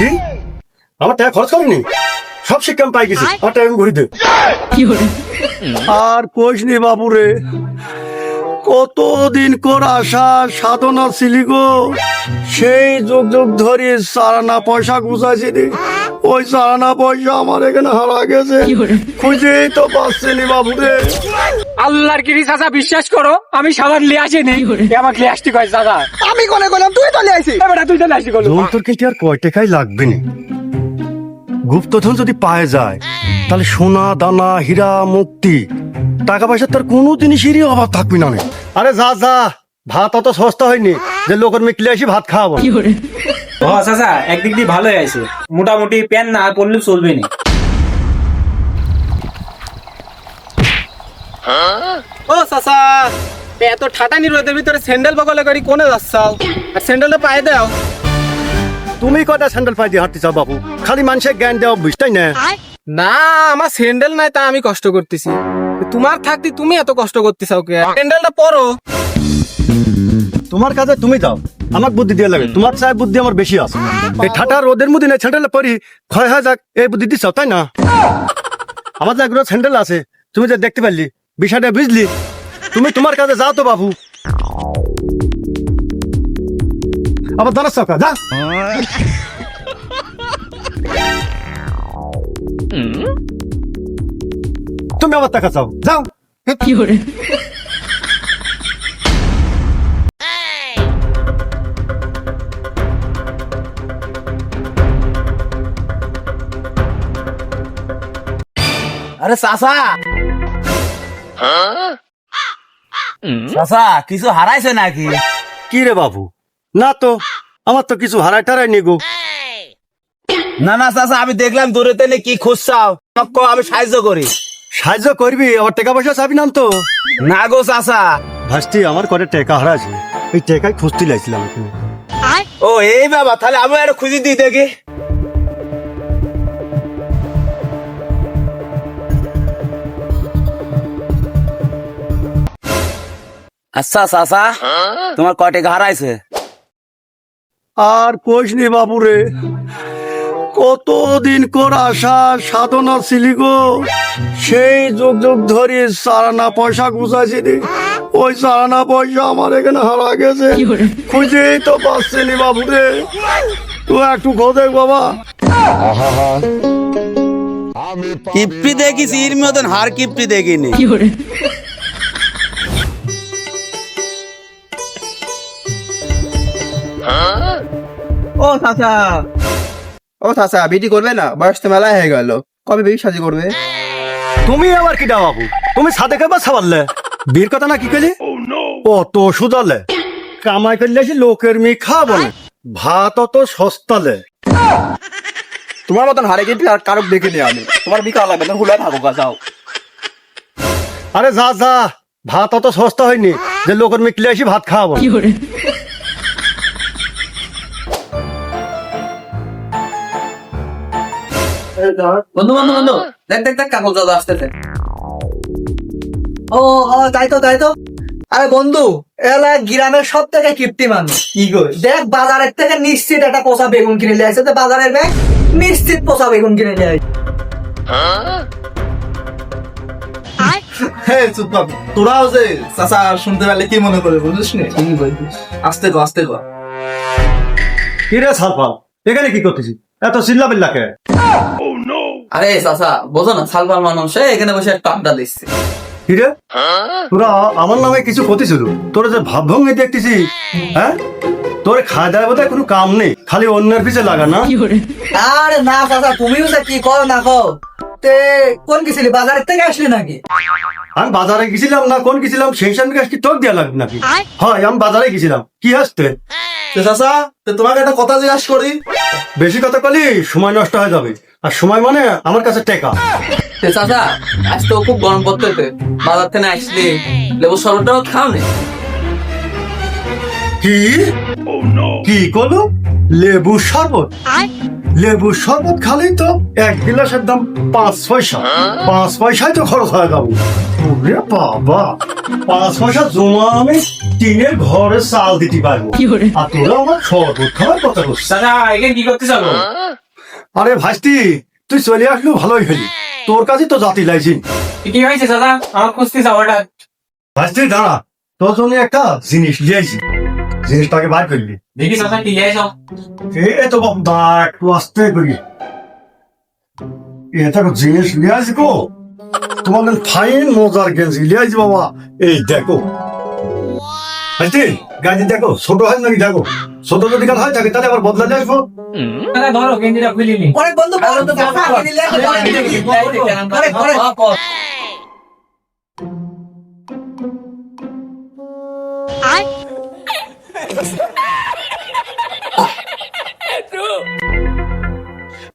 কি? আমার টাকা খরচ করেনি সব শিক্ষা আমি পাই গেছি। আমার টাকা ঘুরি দে। আর কোষ নি বাবুরে? কতদিন কর আশা সাধনা ছিলি গো? সেই যুগ যুগ ধরে সারানা পয়সা গুছাইছি রে। ওই সারানা পয়সা আমার এখানে হারা গেছে। খুঁজেই তো পাচ্ছিনি বাবুরে আল্লাহর গিরি চাচা বিশ্বাস করো আমি সাবান লিয়ে আসিনি। এ আমাকে লিয়ে আসতে কয় চাচা। আমি কোনে গেলাম তুই তো আইছি এবার তুই চলে আসি গেল যন্ত্র কিন্তু আর কয় টাকাই লাগবে না। গুপ্তধন যদি পায়ে যায় তাহলে সোনা দানা হীরা মুক্তি টাকা পয়সা তার কোনো জিনিসেরই অভাব থাকবে না নে। আরে যা যা। ভাত অত সস্তা হয়নি যে লোকের মিটলে আসি ভাত খাওয়াবো। ও চাচা একদিক দিয়ে ভালোই আছে মোটামুটি প্যান না পড়লে চলবে না ও চাচা এত ঠাটানি রোদের ভিতরে স্যান্ডেল বগলে করি কোনে যাচ্ছাও আর স্যান্ডেলটা পায়ে দাও। তুমি কটা স্যান্ডেল পাই দিয়ে হাঁটতে চাও বাবু খালি মানুষের জ্ঞান দেওয়া বুঝতাই না। না আমার স্যান্ডেল নাই তা আমি কষ্ট করতেছি। তোমার থাকতে তুমি এত কষ্ট করতেছাও কে? স্যান্ডেলটা পরো। তোমার কাছে তুমি যাও। আমার বুদ্ধি দিয়ে লাগে। তোমার চাই বুদ্ধি আমার বেশি আছে। এই ঠাটা রোদের মধ্যে না স্যান্ডেল পরি ক্ষয় হয়ে যাক এই বুদ্ধি দিচ্ছ তাই না? আমার যে একগুলো স্যান্ডেল আছে তুমি যে দেখতে পারলি বিষয়টা বুঝলি তুমি তোমার কাছে যাও তো বাবু। আবার দাঁড়াচ্ছ যা। তুমি আবার টাকা চাও যাও। আরে চাচা। চাচা কিছু হারাইছে নাকি? কি রে বাবু? না তো আমার তো কিছু হারাই টারাই নি গো। না না চাচা আমি দেখলাম দূরে তেনে কি খুঁজছাও? আমি সাহায্য করি। সাহায্য করবি আবার টাকা পয়সা চাবি নাম তো। না গো চাচা। ভাসতি আমার করে টাকা হারাইছে টাকাই খুঁজতে লাইছিলাম ও এই বাবা তাহলে আমি আর খুঁজি দিই দেখি। আচ্ছা চাচা তোমার কয় টাকা হারাইছে? আর কোষ নি বাবুরে কতদিন কর আশা সাধনা ছিলি গো? সেই যুগ যুগ ধরে সারানা পয়সা গুছাইছি রে ওই সারানা পয়সা আমার এখানে হারা গেছে। খুঁজেই তো পাচ্ছিনি বাবুরে তুই একটু খোঁজে বাবা। কিপ্টি দেখিস এর মতন হার কিপ্টি দেখিনি। ও চাচা ও চাচা বিটি করবে না বয়স তো মেলায় হয়ে গেল। কবে বিয়ে সাজি করবে? তুমি আবার কি বাবু তুমি সাবারলে বীর কথা না কি কলি ও তো সুদালে। কামাই করলে লোকের মেয়ে খাব না ভাত অত সস্তালে। তোমার মতন হারে কিন্তু আর কারক দেখে নিয়ে আমি। তোমার বিকাল লাগবে না হুলা থাকো গা যাও। আরে যা যা। ভাত অত সস্তা হয়নি যে লোকের মিটলে আসি ভাত খাওয়াবো। বন্ধু বন্ধু বন্ধু দেখ দেখ দেখ কাগজ দাদা আসতেছে। ও ও তাই তো তাই তো। আরে বন্ধু এলা গ্রামের সব থেকে মানুষ। কি গো? দেখ বাজারের থেকে নিশ্চিত একটা পোষা বেগুন কিনে নিয়ে আসছে বাজারের ব্যাগ নিশ্চিত পোষা বেগুন কিনে নিয়ে আসছে হ্যাঁ। তোরাও যে চাচা শুনতে পারলে কি মনে করে বুঝিস নি? আস্তে গো আস্তে গো কি রে সালপাল এখানে কি করতেছি এত চিল্লা বিল্লা কে আরে চাচা বোঝো না সালপাল মানুষ এখানে বসে একটু আড্ডা দিচ্ছে। কি রে? তোরা আমার নামে কিছু করতেছিল তোরা যে ভাব ভঙ্গি দেখতেছি হ্যাঁ? তোর খাওয়া দাওয়া বোধহয় কোনো কাম নেই খালি অন্যের পিছে লাগা না? আরে না চাচা তুমিও যে কি করো না কো তে কোন গেছিলি বাজারের থেকে আসলি নাকি? আমি বাজারে গেছিলাম না কোন গেছিলাম সেই সঙ্গে কি তোর দেওয়া লাগবে নাকি? হয় আমি বাজারে গেছিলাম। কি আসতে তো চাচা তো তোমাকে একটা কথা জিজ্ঞাসা করি। বেশি কথা কলি সময় নষ্ট হয়ে যাবে। আর সময় মানে আমার কাছে টেকা। চাচা আজ তো খুব গরম পড়তেছে। বাজার থেকে আসলি লেবু শরবতটাও খাও নে কি? কি করল লেবু শরবত? লেবু শরবত খালি তো এক গিলাসের দাম পাঁচ পয়সা। পাঁচ পয়সায় তো খরচ হয়ে যাব ওরে বাবা। পাঁচ পয়সা জমা আমি টিনের ঘরে চাল দিতে পারব। আর তোরা আমার শরবত খাওয়ার কথা করছিস চাচা এখানে কি করতে চলো আরে ভাইস্তি তুই চলে আসলেও ভালোই হলি। তোর কাছে তো জাতি লাইছি। কি হয়েছে চাচা আমার খুঁজতে যাও ওটা ভাইস্তি দাঁড়া। তোর জন্য একটা জিনিস লিয়েছি জিনিসটাকে বার করলি দেখি চাচা কি এসো এ তো বাবা একটু আসতে করি। এটা তো জিনিস আসি গো তোমাদের ফাইন মজার গেঞ্জি আসি বাবা। এই দেখো। হাসি গাড়ি দেখো ছোট হয় নাকি দেখো? ছোট যদি কাজ হয় থাকে তাহলে আবার বদলা দিয়ে আসব। ধরো গেঞ্জিটা খুলিনি বন্ধু।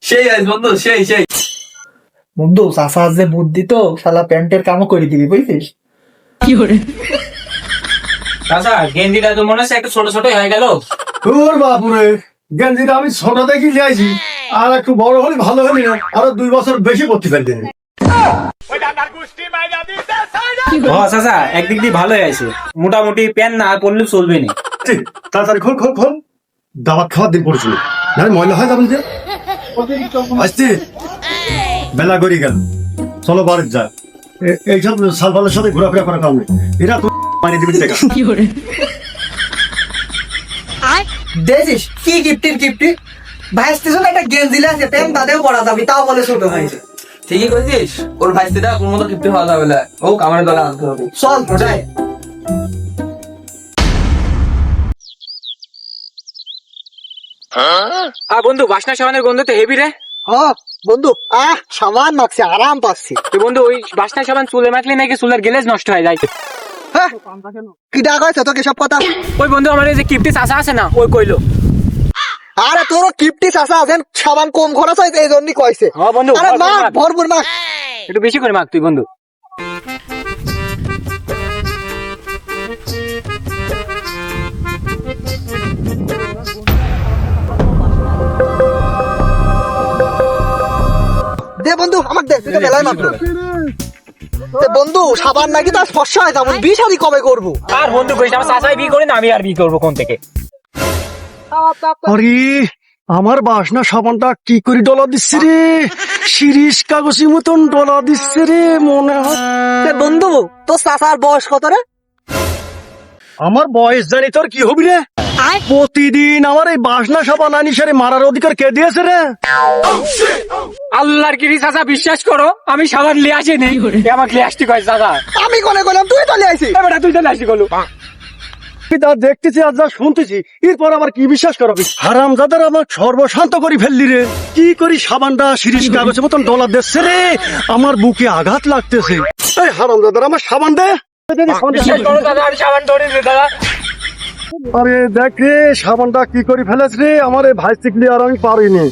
সেই আজ বন্ধু সেই সেই। বন্ধু চাচা যে বুদ্ধি তো শালা প্যান্টের কামও করে দিবি বুঝলিস কি বুঝছিস চাচা গেঞ্জিটা তো মনে হচ্ছে একটু ছোট ছোট হয়ে গেল। তোর বাপুরে গেঞ্জিটা আমি ছোট দেখি আসি আর একটু বড় হলে ভালো হলি না আরও দুই বছর বেশি করতে চাচা একদিক দিয়ে ভালোই আছে মোটামুটি প্যান না পড়লে চলবে না। ঠিক, তাড়াতাড়ি খোল খোল খোল। দাবাত খাওয়ার দিন পড়ছিল। না ময়লা হয় যাবেন যে? আসছি। বেলা গড়ি গেল। চলো বাড়ির যা। এইসব সালফালের সাথে ঘোরাফেরা করা কাম নেই। এরা তো মারি দিবি। দেখা দেখছিস? কি গিফটির গিফটি ভাই স্টেশন একটা গেঞ্জি আছে প্যান্ট তাদেরও পড়া যাবি তাও বলে ছোট হয়েছে ঠিকই করেছিস ওর ভাইস্তিটা কোন মতো হওয়া যাবে না। ও কামারের দলে আনতে হবে। চল যাই। আর বন্ধু বাসনা সাবানের গন্ধ তো হেভি রে। হ্যাঁ বন্ধু আহ সামান মাখছি আরাম পাচ্ছি। তো বন্ধু ওই বাসনা সাবান চুলে মাখলে নাকি চুলের গেলেজ নষ্ট হয়ে যায়? কি ডাক হয়েছে তোকে সব কথা? ওই বন্ধু আমার এই যে কিপটি চাষা আছে না ওই কইলো। আরে তোরও কিপটি চাষা আছেন সাবান কম খরচ হয়েছে এই জন্যই কইছে। হ্যাঁ বন্ধু আরে মাখ। ভরপুর মাখ একটু বেশি করে মাখ তুই বন্ধু। দে বন্ধু আমাকে দে তুই তো মেলায় মাত্র বন্ধু সাবান নাকি তার ফর্সা হয় তেমন বিয়ে শাদি কবে করব? আর বন্ধু কইস আমার চাষাই বিয়ে করি না আমি আর বিয়ে করব কোন থেকে? আরে আমার বাসনা সাবানটা কি করে ডলা দিচ্ছে রে? শিরিষ কাগজের মতন ডলা দিচ্ছে রে মনে হয়। বন্ধু তোর চাচার বয়স কত রে? আমার বয়স জানি তোর কি হবি রে? প্রতিদিন আমার এই বাসনা সাবান আনি সারে মারার অধিকার কে দিয়েছে রে? আল্লাহর কিরি চাচা বিশ্বাস করো আমি সাবান লিয়ে আসিনি। এ আমাকে লিয়ে আসতে কয় চাচা। আমি কোনে কইলাম তুই চলে আইছিস। এবার তুই তো আসি গেলো। দেখতেছি আর যা শুনতেছি এরপর আবার কি বিশ্বাস করবি? হারাম যাদের আমার সর্বশান্ত করে ফেললি রে। কি করি সাবানটা শিরিষ কাগজের মতন ডলা দিচ্ছে রে? আমার বুকে আঘাত লাগতেছে। এই হারাম যাদের আমার সাবান দে। আরে দেখ রে সাবানটা কি করে ফেলেছ রে? আমার এই ভাই শিখলি আর আমি পারিনি।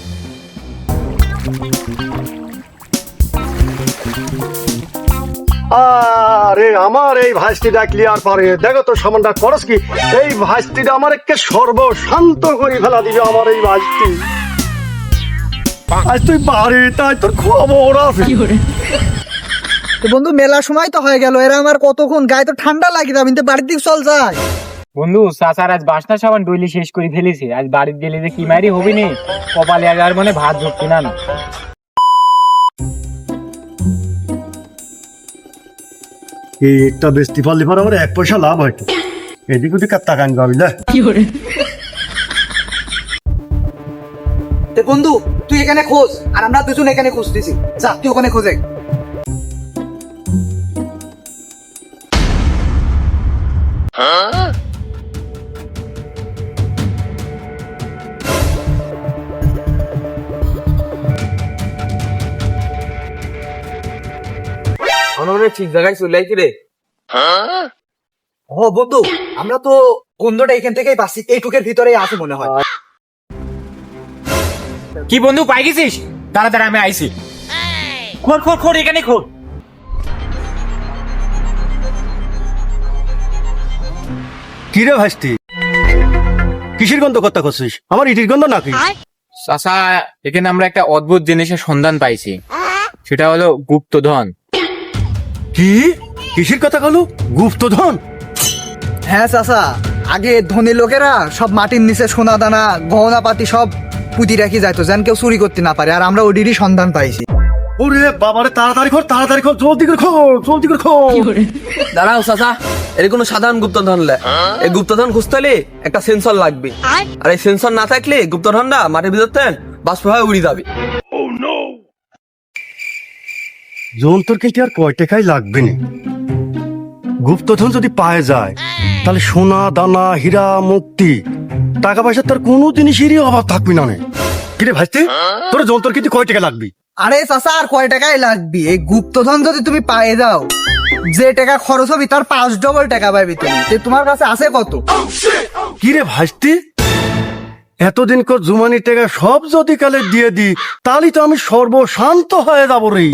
আরে আমার এই ভাইস্তি ডাকলি আর পারে দেখো তো সামানটা করস কি? এই ভাইস্তিটা আমার একে সর্বশান্ত করে ফেলা দিবে আমার এই ভাইস্তি আজ তুই বাড়ি তাই তোর খবর আছে তো বন্ধু মেলা সময় তো হয়ে গেল। এরা আমার কতক্ষণ গায়ে তো ঠান্ডা লাগে যাবে কিন্তু বাড়ির দিক চল যায় বন্ধু চাচার আজ বাসনা সাবান ডইলি শেষ করে ফেলেছি। আজ বাড়ির গেলে যে কি মারি হবি নি কপালে আজ আর মনে ভাত ঢুকছি না না এই একটা বেশি পারলে পর আমার এক পয়সা লাভ হয়। এদিক ওদিক আর টাকা আনতে পারবি না তে বন্ধু তুই এখানে খোঁজ আর আমরা দুজন এখানে খুঁজতেছি। যা তুই ওখানে খোঁজে অনেক ঠিক জায়গায় চলে আইছি রে? ও বন্ধু আমরা তো গন্ধটা এখান থেকেই পাচ্ছি এইটুকের ভিতরেই আছে মনে হয়। কি বন্ধু পাই গেছিস? দাঁড়া দাঁড়া আমি আইছি। খোর খোর খোর এখানে খোর কি রে ভাইস্তি? কিসের গন্ধ কথা করছিস আমার ইটির গন্ধ নাকি? চাচা এখানে আমরা একটা অদ্ভুত জিনিসের সন্ধান পাইছি। সেটা হলো গুপ্তধন। কি? কিসের কথা বলো গুপ্তধন? হ্যাঁ চাচা। আগে ধনী লোকেরা সব মাটির নিচে সোনা দানা গহনা পাতি সব পুঁতি রাখি যাইতো যেন কেউ চুরি করতে না পারে। আর আমরা ওটিরই সন্ধান পাইছি। ওরে বাবারে তাড়াতাড়ি কর তাড়াতাড়ি কর জলদি করে খোল জলদি করে খোল। দাঁড়াও চাচা এর কোনো সাধারণ গুপ্তধন লে। এই গুপ্তধন খুঁজতে হলে একটা সেন্সর লাগবে। আর এই সেন্সর না থাকলে গুপ্তধনটা মাটির ভিতর থেকে বাষ্প হয়ে উড়ে যাবে। যন্ত্র আর কয় টাকাই লাগবে না? গুপ্তধন যদি পায়ে যায় তাহলে সোনা দানা হীরা মুক্তি টাকা পয়সা তার কোনো জিনিসেরই অভাব থাকবে না নে। কিরে ভাইতে তোর যন্ত্র কিন্তু কয় টাকা লাগবে? আরে চাচা আর কয় টাকাই লাগবে? এই গুপ্তধন যদি তুমি পায়ে দাও যে টাকা খরচ হবে তার পাঁচ ডবল টাকা পাবে তুমি। তে তোমার কাছে আছে কত? কিরে ভাইতে এতদিন কর জুমানি টাকা সব যদি কালে দিয়ে দি তাহলে তো আমি সর্বশান্ত হয়ে যাব রে।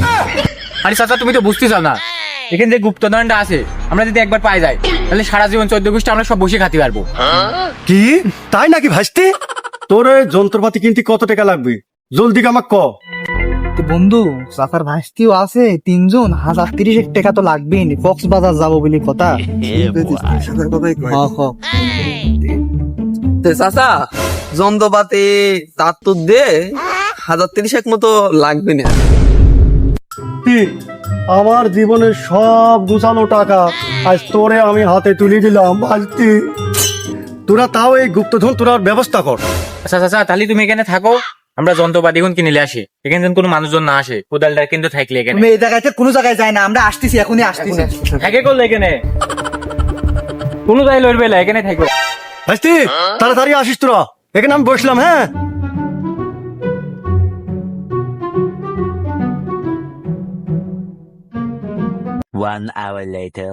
আরে চাচা তুমি তো বুঝতে বুঝতেছ না। এখানে যে গুপ্তধনটা আছে আমরা যদি একবার পাই যাই তাহলে সারা জীবন চোদ্দ গোষ্ঠী আমরা সব বসে খাতে পারব। কি? তাই নাকি ভাইতে তোর যন্ত্রপাতি কিনতে কত টাকা লাগবে? জলদি আমাক ক। বন্ধু চাচার ভাইস্তিও আছে তিনজন হাজার তিরিশ টাকা তো লাগবেই নি কক্সবাজার যাব বলে কথা। হ, হ। তো চাচা যন্ত্রপাতি তার তো দে হাজার তিরিশ এক মতো লাগবে না। আমার জীবনের সব গুছানো টাকা আজ তোরে আমি হাতে তুলে দিলাম ভাইতে তোরা তাও এই গুপ্তধন তোরা ব্যবস্থা কর। আচ্ছা চাচা তাহলে তুমি এখানে থাকো। আমরা যন্ত্রপাতি এখন কিনে আসি। এখানে যেন কোনো মানুষজন না আসে কোদালটা কিন্তু থাকলে এখানে। তুমি এই জায়গাতে কোনো জায়গায় যায় না আমরা আসতেছি এখনই আসতেছি। থাকে করলে এখানে? কোনো যাই লড়বে না এখানে থাকো। ভাইস্তি তাড়াতাড়ি আসিস তোরা। এখানে আমি বসলাম হ্যাঁ? One hour later.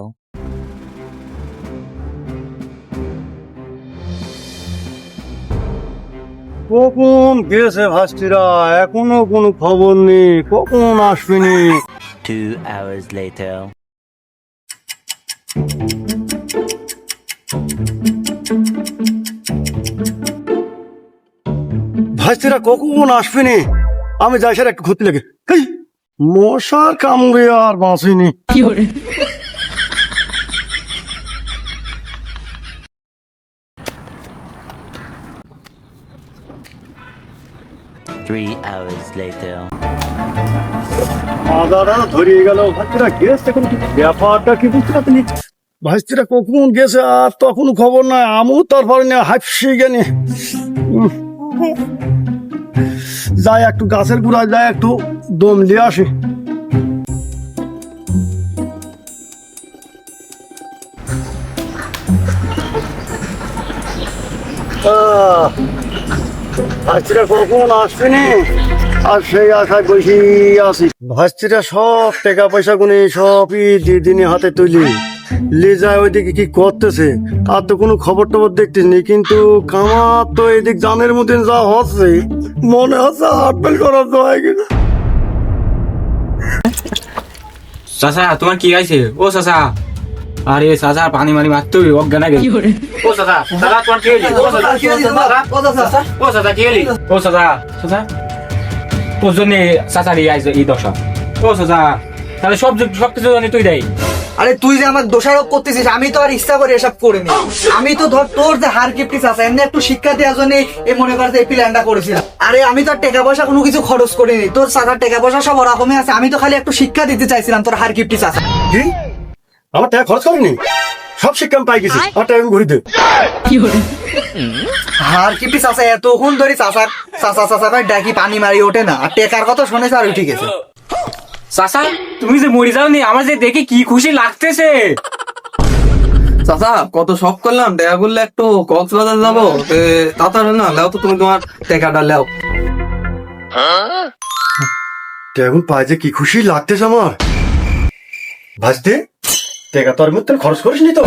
কখন গেছে ভাস্তিরা? এখনও কোনো খবর নেই। কখন আসবেনি Two hours later. ভাইস্তিরা কখন আসবেনি আমি যাই স্যার একটু ক্ষতি লাগে। মশার কামড়ে আর বাঁচিনি Three hours later. ভাইস্তিরা কখন গেছে আর খবর নাই আমিও তারপরে হাইপসি গেনি। যাই একটু গাছের গুড়ায় যাই একটু দম নিয়ে আসি। আহ, ভাস্তিরা কখন আসবেনি। আর সেই আশায় বসে আছি। ভাস্তিরা সব টাকা পয়সা গুনে সবই দিয়ে দিনে হাতে তুলি। লে ওইদিকে কি করতেছে? আর তো কোনো খবর টবর দেখতেছি কিন্তু কামার তো এদিক জানের মধ্যে যা হচ্ছে, মনে হচ্ছে হাটবেল করা যায় কিনা। চাচা, তোমার কি আছে ও চাচা আরে চাচা পানি মানি মারতে হবে অজ্ঞান আগে ও চাচা চাচা তোমার কি ও চাচা কি হয়েছে ও চাচা। ও চাচা কি ও চাচা চাচা তোর জন্য দিয়ে আইছে এই দশা। ও চাচা তাহলে সব সব কিছু জানি তুই দেয়। আরে তুই যে আমার দোষারোপ করতেছিস আমি তো আর ইচ্ছা করে এসব করিনি। আমি তো ধর তোর যে হার কিপটিস আছে এমনি একটু শিক্ষা দেওয়ার জন্য এই মনে কর যে এই প্ল্যানটা করেছিলাম। আরে আমি তো আর টাকা পয়সা কোনো কিছু খরচ করিনি। তোর সাদার টাকা পয়সা সব ওরকমই আছে আমি তো খালি একটু শিক্ষা দিতে চাইছিলাম তোর হার কিপটিস আছে কি? আমার টাকা খরচ করিনি সব শিক্ষা পাই গেছি। আমার টাকা আমি ঘুরি দে হার কিপটিস আছে? এতক্ষণ ধরে চাচার চাচা চাচা করে ডাকি পানি মারি ওঠে না। আর টেকার কথা শুনেছে আর উঠে গেছে। চাচা তুমি যে মরে যাও নি আমার যে দেখে কি খুশি লাগতেছে? চাচা কত শখ করলাম। দেখা করলে একটু কক্সবাজার যাব। তাড়াতাড়ি না। লেও তো তুমি তোমার টাকাটা লেও এখন পাই যে কি খুশি লাগতেছে আমার। ভাজতে টাকা তোর মধ্যে খরচ করিস নি তো